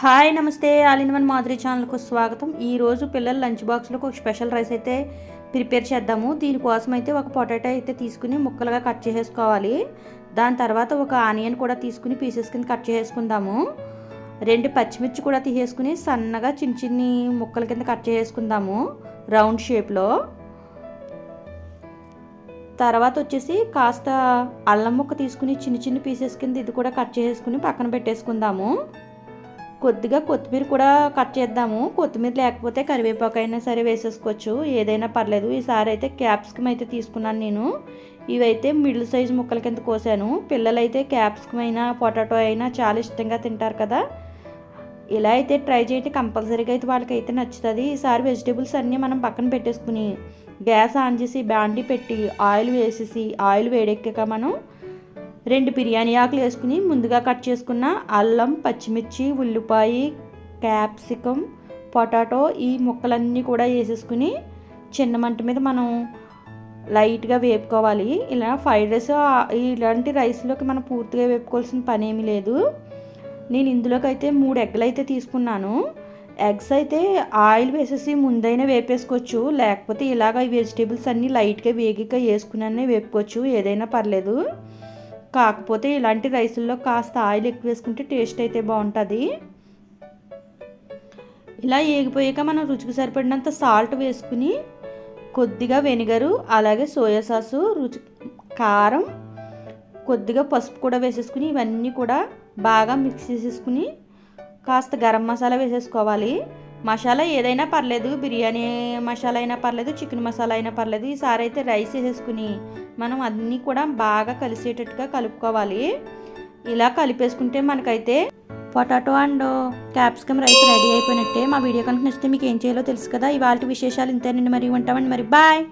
Hi నమస్తే. All in one Madhuri ఛానల్కు స్వాగతం. ఈరోజు పిల్లల లంచ్ బాక్స్లో ఒక స్పెషల్ రైస్ అయితే ప్రిపేర్ చేద్దాము. దీనికోసం అయితే ఒక పొటాటో అయితే తీసుకుని ముక్కలుగా కట్ చేసేసుకోవాలి. దాని తర్వాత ఒక ఆనియన్ కూడా తీసుకుని పీసెస్ కింద కట్ చేసుకుందాము రెండు పచ్చిమిర్చి కూడా తీసేసుకుని సన్నగా చిన్న చిన్ని ముక్కల కింద కట్ చేసుకుందాము రౌండ్ షేప్లో. తర్వాత వచ్చేసి కాస్త అల్లం ముక్క తీసుకుని చిన్న చిన్న పీసెస్ కింద ఇది కూడా కట్ చేసుకుని పక్కన పెట్టేసుకుందాము. కొద్దిగా కొత్తిమీర కూడా కట్ చేద్దాము. కొత్తిమీర లేకపోతే కరివేపాకు అయినా సరే వేసేసుకోవచ్చు. ఏదైనా పర్లేదు. ఈసారి అయితే క్యాప్సికమ్ అయితే తీసుకున్నాను నేను. ఇవైతే మిడిల్ సైజ్ ముక్కల కింద కోసాను. పిల్లలైతే క్యాప్సికమ్ అయినా పొటాటో అయినా చాలా ఇష్టంగా తింటారు కదా. ఇలా అయితే ట్రై చేయండి. కంపల్సరీగా అయితే వాళ్ళకైతే నచ్చుతుంది. ఈసారి వెజిటేబుల్స్ అన్నీ మనం పక్కన పెట్టేసుకుని గ్యాస్ ఆన్ చేసి బాండి పెట్టి ఆయిల్ వేసేసి ఆయిల్ వేడెక్కాక మనం రెండు బిర్యానీ ఆకులు వేసుకుని ముందుగా కట్ చేసుకున్న అల్లం పచ్చిమిర్చి ఉల్లిపాయ క్యాప్సికమ్ పొటాటో ఈ ముక్కలన్నీ కూడా వేసేసుకుని చిన్న మంట మీద మనం లైట్గా వేపుకోవాలి. ఇలా ఫ్రైడ్ రైస్ ఇలాంటి రైస్లోకి మనం పూర్తిగా వేపుకోవాల్సిన పని ఏమీ లేదు. నేను ఇందులోకి అయితే మూడు ఎగ్గులు అయితే తీసుకున్నాను. ఎగ్స్ అయితే ఆయిల్ వేసేసి ముందైనా వేపేసుకోవచ్చు. లేకపోతే ఇలాగ ఈ వెజిటేబుల్స్ అన్నీ లైట్గా వేగిక వేసుకునే వేపుకోవచ్చు. ఏదైనా పర్లేదు. కాకపోతే ఇలాంటి రైసుల్లో కాస్త ఆయిల్ ఎక్కువ వేసుకుంటే టేస్ట్ అయితే బాగుంటుంది. ఇలా ఏగిపోయాక మనం రుచికి సరిపడినంత సాల్ట్ వేసుకుని కొద్దిగా వెనిగరు అలాగే సోయా సాసు రుచి కారం కొద్దిగా పసుపు కూడా వేసేసుకుని ఇవన్నీ కూడా బాగా మిక్స్ చేసేసుకుని కాస్త గరం మసాలా వేసేసుకోవాలి. మసాలా ఏదైనా పర్లేదు బిర్యానీ మసాలా అయినా పర్లేదు చికెన్ మసాలా అయినా పర్లేదు ఈసారి అయితే రైస్ వేసేసుకుని మనం అన్నీ కూడా బాగా కలిసేటట్టుగా కలుపుకోవాలి. ఇలా కలిపేసుకుంటే మనకైతే potato and capsicum rice ready అయిపోయినట్టే. మా వీడియో కనుక నచ్చితే మీకు ఏం చేయాలో తెలుసు కదా. ఇవాళ విశేషాలు ఇంతేనండి. మరి ఉంటామండి. మరి బాయ్!